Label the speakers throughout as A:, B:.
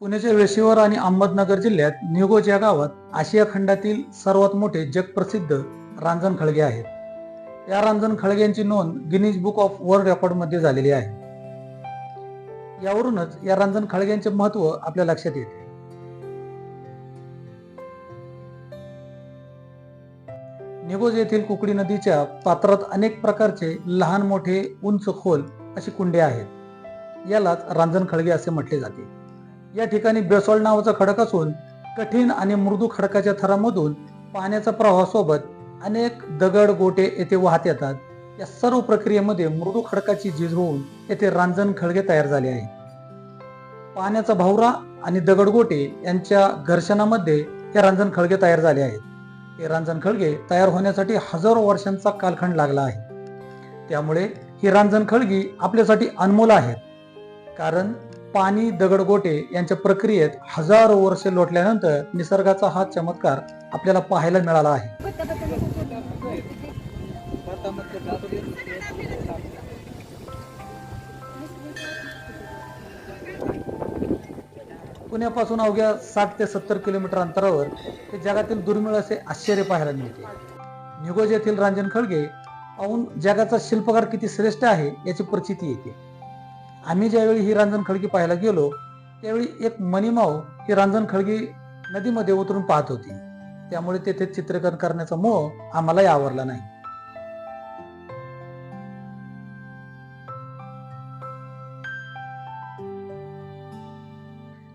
A: पुण्याच्या वेशीवर आणि अहमदनगर जिल्ह्यात निगोज या गावात आशिया खंडातील सर्वात मोठे जगप्रसिद्ध रांजण खळगे आहेत. या रांजण खळग्यांची नोंद गिनीज बुक ऑफ वर्ल्ड रेकॉर्डमध्ये झालेली आहे. यावरूनच या रांजण खळग्यांचे महत्त्व आपल्या लक्षात येते. निगोज येथील कुकडी नदीच्या पात्रात अनेक प्रकारचे लहान मोठे उंच खोल अशी कुंडे आहेत. यालाच रांजण खळगे असे म्हटले जाते. या ठिकाणी बेसॉल्ट नावाचा खडक असून कठीण आणि मृदू खडकाच्या थरामधून पाण्याचा प्रवाहासोबत अनेक दगड गोटे येथे वाहत येतात. या सर्व प्रक्रियेमध्ये मृदू खडकाची झीज होऊन येथे रांजण खळगे तयार झाले आहे पाण्याचा भावरा आणि दगडगोटे यांच्या घर्षणामध्ये हे रांजण खळगे तयार झाले आहेत. हे रांजण खळगे तयार होण्यासाठी हजारो वर्षांचा कालखंड लागला आहे. त्यामुळे ही रांजण खळगी आपल्यासाठी अनमोल आहेत कारण पाणी दगडगोटे यांच्या प्रक्रियेत हजारो वर्षे लोटल्यानंतर निसर्गाचा हा चमत्कार आपल्याला पाहायला मिळाला आहे. पुण्यापासून अवघ्या साठ ते सत्तर किलोमीटर अंतरावर हे जगातील दुर्मिळ असे आश्चर्य पाहायला मिळते. निगोज येथील रांजन खळगे पाहून जगाचा शिल्पकार किती श्रेष्ठ आहे याची प्रचिती येते. आम्ही ज्यावेळी ही रांजण खळगी पाहायला गेलो त्यावेळी एक मणिमाव ही रांजण खळगी नदीमध्ये उतरून पाहत होती. त्यामुळे तेथे चित्रीकरण करण्याचा मोह आम्हालाही आवरला नाही.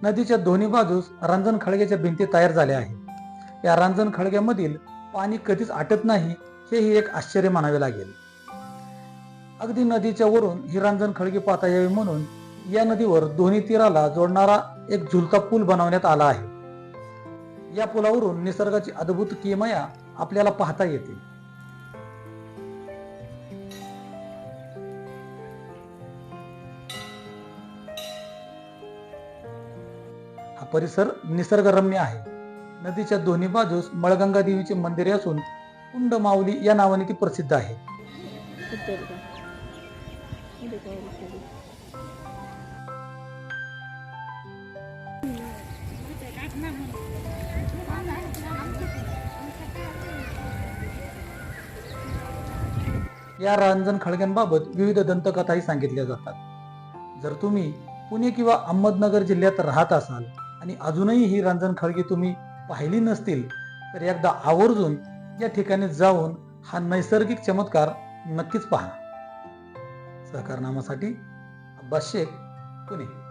A: नदीच्या दोन्ही बाजूस रांजण खळग्याच्या भिंती तयार झाल्या आहेत. या रांजण खळग्यामधील पाणी कधीच आटत नाही हेही एक आश्चर्य मानावे लागेल. अगदी नदीच्या वरून ही रांजण खळगी पाहता यावी म्हणून या नदीवर दोन्ही तीराला जोडणारा एक झुलता पूल बनवण्यात आला आहे. या पुलावरून निसर्गाची अद्भुत किमया आपल्याला पाहता येते. हा परिसर निसर्गरम्य आहे. नदीच्या दोन्ही बाजूस मळगंगा देवीचे मंदिरे असून कुंड माऊली या नावाने ती प्रसिद्ध आहे. या रांजण खळग्यांबाबत विविध दंतकथाही सांगितल्या जातात. जर तुम्ही पुणे किंवा अहमदनगर जिल्ह्यात राहत असाल आणि अजूनही ही रांजण खळगी तुम्ही पाहिली नसतील तर एकदा आवर्जून या ठिकाणी जाऊन हा नैसर्गिक चमत्कार नक्कीच पहा. सहकारनामासाठी अब्बास शेख पुणे.